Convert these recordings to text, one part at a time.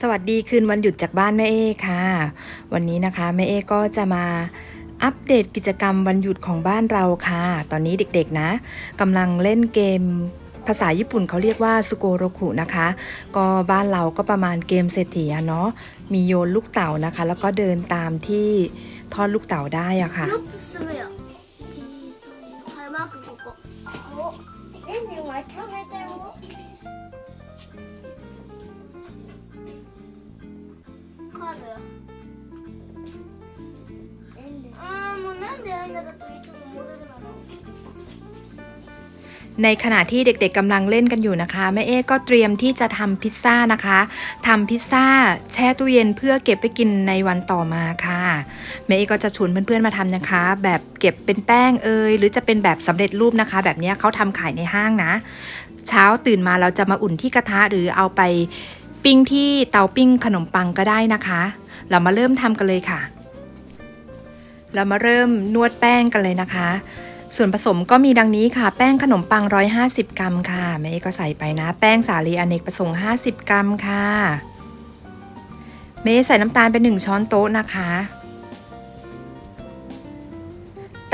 สวัสดีคืนวันหยุดจากบ้านแม่เอค่ะ วันนี้นะคะแม่เอก็จะมาอัปเดตกิจกรรมวันหยุดของบ้านเราค่ะ ตอนนี้เด็กๆนะกำลังเล่นเกมภาษาญี่ปุ่นเขาเรียกว่าสุโกโรคุนะคะ ก็บ้านเราก็ประมาณเกมเศรษฐีอะเนาะมีโยนลูกเต่านะคะ แล้วก็เดินตามที่ทอดลูกเต่าได้อะค่ะ yukarı. Ama nerede aynada ในขณะที่เด็กๆกำลังเล่นกันอยู่นะคะแม่เอ๊ก็เตรียมที่จะทำพิซซ่านะคะทำพิซซ่าแช่ตู้เย็นเพื่อเก็บไปกินในวันต่อมาค่ะแม่เอ๊ก็จะชวนเพื่อนๆมาทำนะคะ แบบเก็บเป็นแป้งเอยหรือจะเป็นแบบสำเร็จรูปนะคะ แบบนี้เขาทำขายในห้างนะ เช้าตื่นมาเราจะมาอุ่นที่กระทะหรือเอาไป ปิ้งที่เตาปิ้งขนมปังก็ได้นะคะ เรามาเริ่มทำกันเลยค่ะ เรามาเริ่มนวดแป้งกันเลยนะคะ ส่วนผสมก็มีดังนี้ค่ะ แป้งขนมปัง 150 กรัมค่ะแม่ก็ใส่ไปนะ แป้งสาลีอเนกประสงค์ 50 กรัมค่ะเมย์ใส่น้ำตาลเป็น1ช้อนโต๊ะนะคะ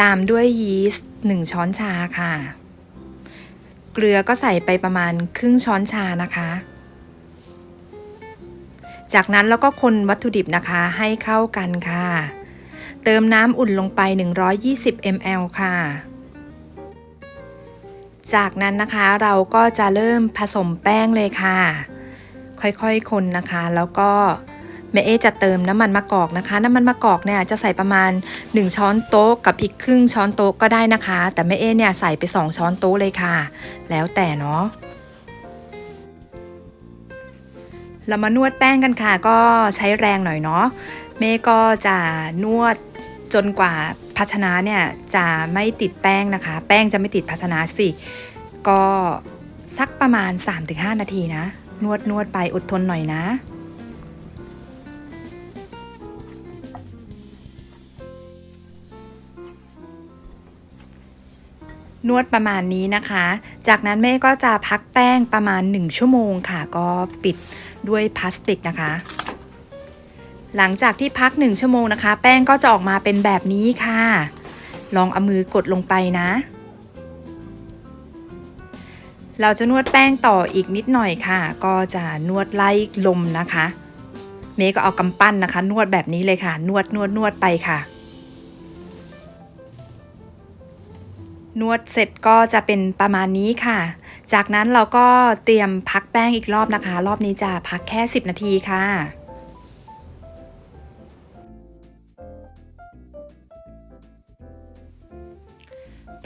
ตามด้วยยีสต์1ช้อนชาค่ะ เกลือก็ใส่ไปประมาณครึ่งช้อนชานะคะ จากนั้นแล้วก็คนวัตถุดิบนะคะให้เข้ากันค่ะ เติมน้ำอุ่นลงไป 120 ml ค่ะ จากนั้นนะคะเราก็จะเริ่มผสมแป้งเลยค่ะ ค่อยๆคนนะคะ แล้วก็แม่เอจะเติมน้ำมันมะกอกนะคะ น้ำมันมะกอกเนี่ยจะใส่ประมาณ 1 ช้อนโต๊ะกับอีกครึ่งช้อนโต๊ะก็ได้นะคะ แต่แม่เอเนี่ยใส่ไป 2 ช้อนโต๊ะเลยค่ะ แล้วแต่เนาะ เรามานวดแป้งกันค่ะ ก็ใช้แรงหน่อยเนาะเมย์ก็จะนวดจนกว่าภาชนะเนี่ยจะไม่ติดแป้งนะคะ แป้งจะไม่ติดภาชนะสิ ก็สักประมาณ 3-5 นาทีนะ นวดนวดไปอดทนหน่อยนะนวดประมาณนี้นะคะ จากนั้นเมย์ก็จะพักแป้งประมาณ 1 ชั่วโมงค่ะ ก็ปิด ด้วยพลาสติกนะคะ หลังจากที่พัก 1 ชั่วโมงนะคะ แป้งก็จะออกมาเป็นแบบนี้ค่ะ ลองเอามือกดลงไปนะ เราจะนวดแป้งต่ออีกนิดหน่อยค่ะ ก็จะนวดไล่ลมนะคะ เมย์ก็เอากำปั้นนะคะ นวดแบบนี้เลยค่ะ นวดนวดนวดไปค่ะ นวดเสร็จก็จะเป็นประมาณนี้ค่ะ จากนั้นเราก็เตรียมพักแป้งอีกรอบนะคะ รอบนี้จะพักแค่ 10 นาทีค่ะ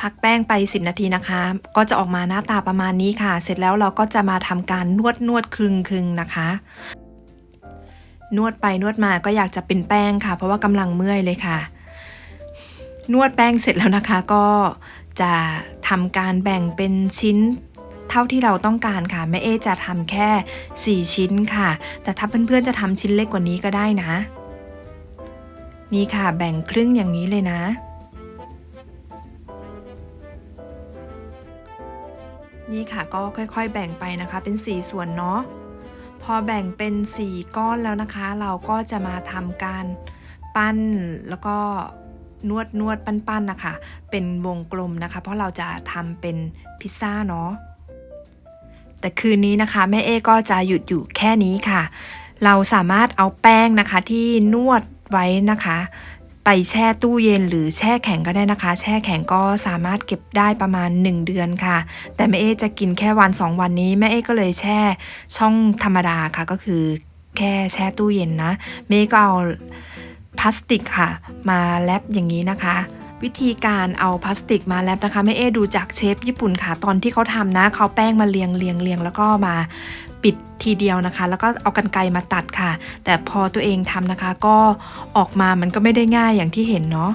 พักแป้งไป 10 นาทีนะคะ ก็จะออกมาหน้าตาประมาณนี้ค่ะ เสร็จแล้วเราก็จะมาทำการนวดนวดคลึงคึงนะคะ นวดไปนวดมาก็อยากจะเป็นแป้งค่ะ เพราะว่ากำลังเมื่อยเลยค่ะ นวดแป้งเสร็จแล้วนะคะ ก็ จะทำการแบ่งเป็นชิ้นเท่าที่เราต้องการค่ะแม่เอจะทำแค่ 4 ชิ้นค่ะ แต่ถ้าเพื่อนๆจะทำชิ้นเล็กกว่านี้ก็ได้นะ นี่ค่ะแบ่งครึ่งอย่างนี้เลยนะ นี่ค่ะก็ค่อยๆแบ่งไปนะคะเป็น 4 ส่วนเนาะพอแบ่งเป็น 4 ก้อนแล้วนะคะ เราก็จะมาทำการปั้นแล้วก็ นวดนวดปั้นๆนะคะ เป็นวงกลมนะคะ เพราะเราจะทำเป็นพิซซ่าเนาะแต่คืนนี้นะคะแม่เอก็จะหยุดอยู่แค่นี้ค่ะ เราสามารถเอาแป้งนะคะที่นวดไว้นะคะ ไปแช่ตู้เย็นหรือแช่แข็งก็ได้นะคะ แช่แข็งก็สามารถเก็บได้ประมาณ 1 เดือนค่ะ แต่แม่เอจะกินแค่วัน 2 วันนี้แม่เอก็เลยแช่ช่องธรรมดาค่ะก็คือแค่แช่ตู้เย็นนะแม่ก็เอา ลาสติกค่ะ มาแรปอย่างนี้นะคะ วิธีการเอาพลาสติกมาแรปนะคะแม่เอดูจากเชฟญี่ปุ่นค่ะ ตอนที่เขาทำนะเขาแป้งมาเรียงเรียงเรียงแล้วก็มาปิดทีเดียวนะคะ แล้วก็เอากันไกรมาตัดค่ะ แต่พอตัวเองทำนะคะ ก็ออกมามันก็ไม่ได้ง่ายอย่างที่เห็นเนาะ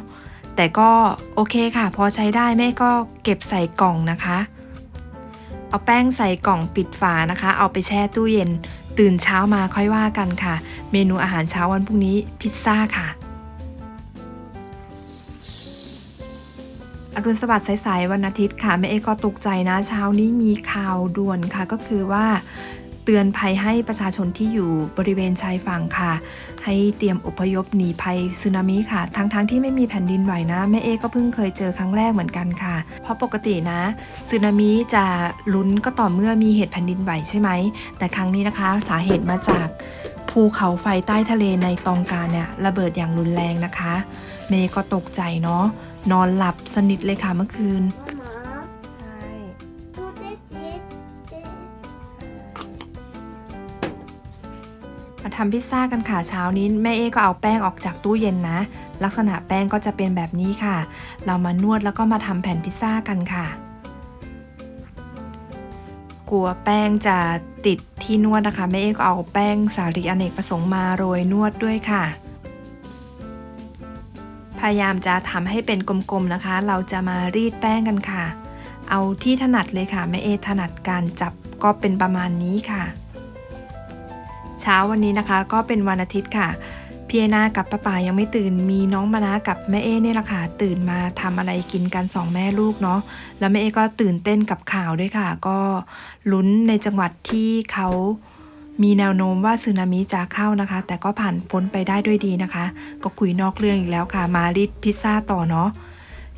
แต่ก็โอเคค่ะ พอใช้ได้แม่ก็เก็บใส่กล่องนะคะเอาแป้งใส่กล่องปิดฝานะคะ เอาไปแช่ตู้เย็น ตื่นเช้ามาค่อยว่ากันค่ะ เมนูอาหารเช้าวันพรุ่งนี้พิซซ่าค่ะ รุณสวัสดิ์สายๆวันอาทิตย์ค่ะแม่เอก็ตกใจนะ เช้านี้มีข่าวด่วนค่ะก็คือว่าเตือนภัยให้ประชาชนที่อยู่บริเวณชายฝั่งค่ะ ให้เตรียมอพยพหนีภัยสึนามิค่ะ ทั้งๆทที่ไม่มีแผ่นดินไหวนะแม่เอก็เพิ่งเคยเจอครั้งแรกเหมือนกันค่ะ เพราะปกตินะสึนามิจะลุ้นก็ต่อเมื่อมีเหตุแผ่นดินไหวใช่ไหมแต่ครั้งนี้นะคะ สาเหตุมาจากภูเขาไฟใต้ทะเลในตองการเนี่ยระเบิดอย่างรุนแรงนะคะ เมย์ก็ตกใจเนาะ นอนหลับสนิทเลยค่ะเมื่อคืนมาทำพิซซ่ากันค่ะเช้านี้ แม่เอก็เอาแป้งออกจากตู้เย็นนะ ลักษณะแป้งก็จะเป็นแบบนี้ค่ะ เรามานวดแล้วก็มาทำแผ่นพิซซ่ากันค่ะ กลัวแป้งจะติดที่นวดนะคะแม่เอก็เอาแป้งสาลีอเนกประสงค์มาโรยนวดด้วยค่ะ พยายามจะทำให้เป็นกลมๆนะคะ เราจะมารีดแป้งกันค่ะ เอาที่ถนัดเลยค่ะแม่เอถนัดการจับก็เป็นประมาณนี้ค่ะ เช้าวันนี้นะคะก็เป็นวันอาทิตย์ค่ะพี่เอนากับป้าป่ายังไม่ตื่น มีน้องมานะกับแม่เอเนี่ยแหละค่ะตื่นมาทำอะไรกินกันสองแม่ลูกเนาะ แล้วแม่เอก็ตื่นเต้นกับข่าวด้วยค่ะ ก็ลุ้นในจังหวัดที่เขา มีแนวโน้มว่าสึนามิจะเข้านะคะ แต่ก็ผ่านพ้นไปได้ด้วยดีนะคะ ก็คุยนอกเรื่องอีกแล้วค่ะ มารีดพิซซ่าต่อเนาะ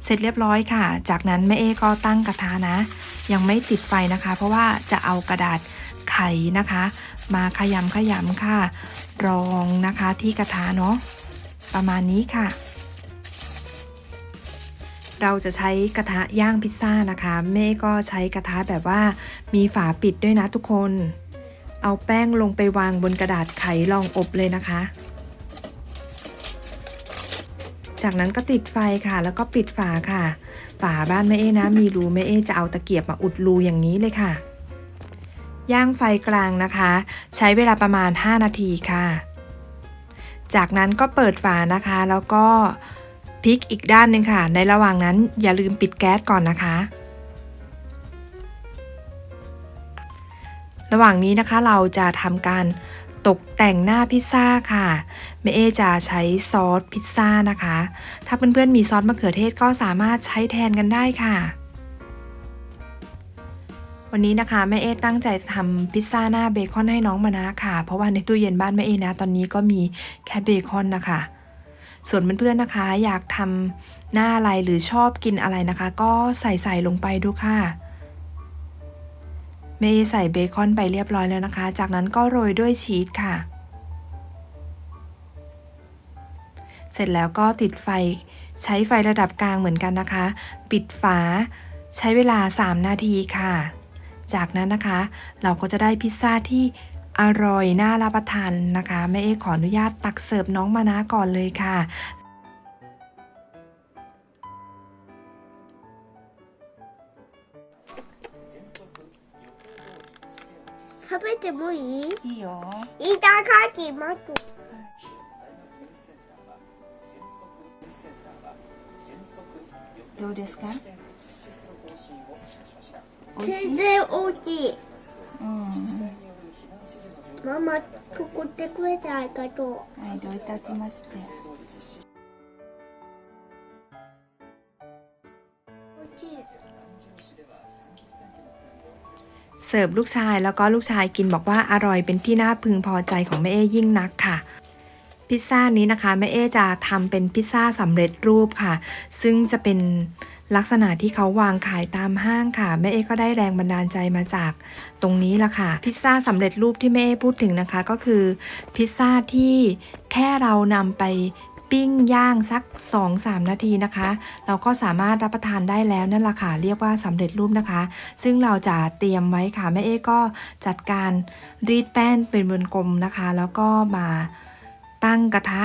เสร็จเรียบร้อยค่ะ จากนั้นแม่เอก็ตั้งกระทะนะ ยังไม่ติดไฟนะคะ เพราะว่าจะเอากระดาษไขนะคะ มาขยำขยำค่ะ รองนะคะที่กระทะเนาะประมาณนี้ค่ะ เราจะใช้กระทะย่างพิซซ่านะคะแม่ก็ใช้กระทะแบบว่ามีฝาปิดด้วยนะทุกคน เอาแป้งลงไปวางบนกระดาษไขรองอบเลยนะคะ จากนั้นก็ติดไฟค่ะ แล้วก็ปิดฝาค่ะ ฝาบ้านแม่เอ๊นะ มีรูแม่เอ๊จะเอาตะเกียบมาอุดรูอย่างนี้เลยค่ะ ย่างไฟกลางนะคะ ใช้เวลาประมาณ 5 นาทีค่ะ จากนั้นก็เปิดฝานะคะ แล้วก็พลิกอีกด้านหนึ่งค่ะ ในระหว่างนั้นอย่าลืมปิดแก๊สก่อนนะคะ ระหว่างนี้นะคะเราจะทำการตกแต่งหน้าพิซซ่าค่ะเมเอจะใช้ซอสพิซซ่านะคะ ถ้าเพื่อนๆมีซอสมะเขือเทศก็สามารถใช้แทนกันได้ค่ะ วันนี้นะคะแม่เอตั้งใจจะทำพิซซ่าหน้าเบคอนให้น้องมานะค่ะ เพราะว่าในตู้เย็นบ้านแม่เอนะ ตอนนี้ก็มีแค่เบคอนนะคะ ส่วนเพื่อนๆนะคะ อยากทำหน้าอะไรหรือชอบกินอะไรนะคะ ก็ใส่ใส่ลงไปดูค่ะ แม่เอใส่เบคอนไปเรียบร้อยแล้วนะคะ จากนั้นก็โรยด้วยชีสค่ะ เสร็จแล้วก็ติดไฟใช้ไฟระดับกลางเหมือนกันนะคะ ปิดฝา ใช้เวลา 3 นาทีค่ะ จากนั้นนะคะ เราก็จะได้พิซซ่าที่อร่อยน่ารับประทานนะคะแม่เอขออนุญาตตักเสิร์ฟน้องมานะก่อนเลยค่ะ てもいい？いいよ。いただきますどうですか？全然大きいうん。ママ作ってくれてありがとうはい、どういたしまして。 เสิร์ฟลูกชายแล้วก็ลูกชายกินบอกว่าอร่อยเป็นที่น่าพึงพอใจของแม่เอ้ยิ่งนักค่ะพิซซ่านี้นะคะแม่เอจะทำเป็นพิซซ่าสำเร็จรูปค่ะ ซึ่งจะเป็นลักษณะที่เขาวางขายตามห้างค่ะแม่เอก็ได้แรงบันดาลใจมาจากตรงนี้ละค่ะ พิซซ่าสำเร็จรูปที่แม่เอพูดถึงนะคะ ก็คือพิซซ่าที่แค่เรานำไป ปิ้งย่างสัก 2-3 นาทีนะคะ เราก็สามารถรับประทานได้แล้วนั่นแหละค่ะเรียกว่าสำเร็จรูปนะคะ ซึ่งเราจะเตรียมไว้ค่ะแม่เอ๊ก็จัดการรีดแป้นเป็นวงกลมนะคะ แล้วก็มาตั้งกระทะ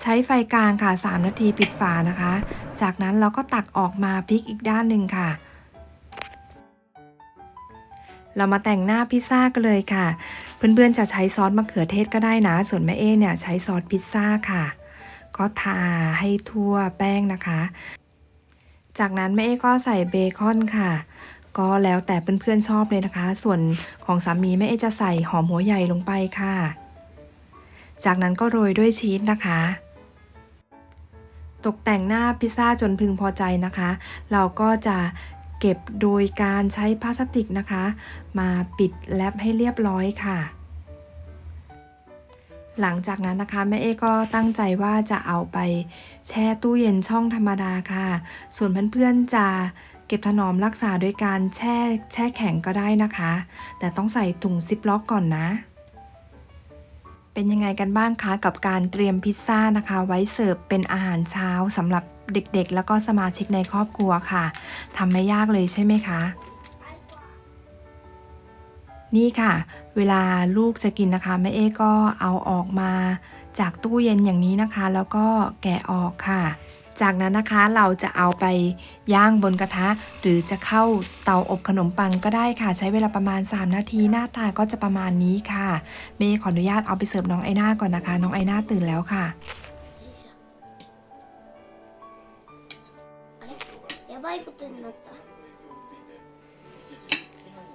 ใช้ไฟกลางค่ะ 3 นาทีปิดฝานะคะ จากนั้นเราก็ตักออกมาพลิกอีกด้านหนึ่งค่ะ เรามาแต่งหน้าพิซซ่ากันเลยค่ะ เพื่อนๆจะใช้ซอสมะเขือเทศก็ได้นะ ส่วนแม่เอ๊เนี่ยใช้ซอสพิซซ่าค่ะ ก็ทาให้ทั่วแป้งนะคะ จากนั้นแม่เอ๊ก็ใส่เบคอนค่ะ ก็แล้วแต่เพื่อนๆชอบเลยนะคะ ส่วนของสามีแม่เอ๊จะใส่หอมหัวใหญ่ลงไปค่ะ จากนั้นก็โรยด้วยชีสนะคะตกแต่งหน้าพิซซ่าจนพึงพอใจนะคะ เราก็จะเก็บโดยการใช้พลาสติกนะคะ มาปิดแรปให้เรียบร้อยค่ะ หลังจากนั้นนะคะแม่เอก็ตั้งใจว่าจะเอาไปแช่ตู้เย็นช่องธรรมดาค่ะ ส่วนเพื่อนๆจะเก็บถนอมรักษาโดยการแช่แช่แข็งก็ได้นะคะ แต่ต้องใส่ถุงซิปล็อกก่อนนะ เป็นยังไงกันบ้างคะกับการเตรียมพิซซ่านะคะ ไว้เสิร์ฟเป็นอาหารเช้าสำหรับเด็กๆ แล้วก็สมาชิกในครอบครัวค่ะทำไม่ยากเลยใช่ไหมคะ นี่ค่ะ เวลาลูกจะกินนะคะแม่เอ๊ก็เอาออกมาจากตู้เย็นอย่างนี้นะคะ แล้วก็แกะออกค่ะ จากนั้นนะคะเราจะเอาไปย่างบนกระทะ หรือจะเข้าเตาอบขนมปังก็ได้ค่ะ ใช้เวลาประมาณ 3 นาทีหน้าตาก็จะประมาณนี้ค่ะ เมย์ขออนุญาตเอาไปเสิร์ฟน้องไอหน้าก่อนนะคะ น้องไอหน้าตื่นแล้วค่ะ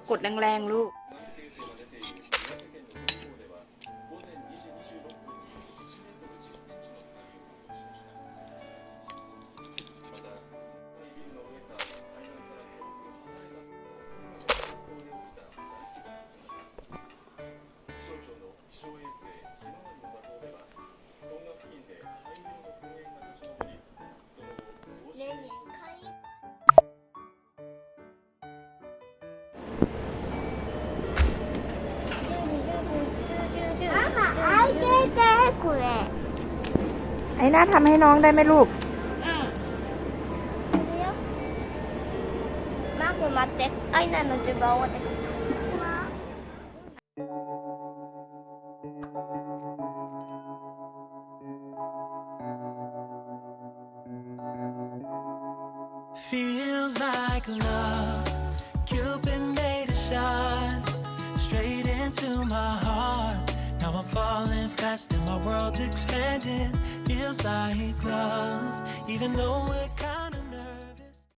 กดแรงๆลูก หน้าทำให้น้องได้ไหมลูกมากกว่ามาเต็กไอ้นั่นมันจะบอกว่าเต็ my heart. I'm falling fast and my world's expanding. Feels like love, even though we're.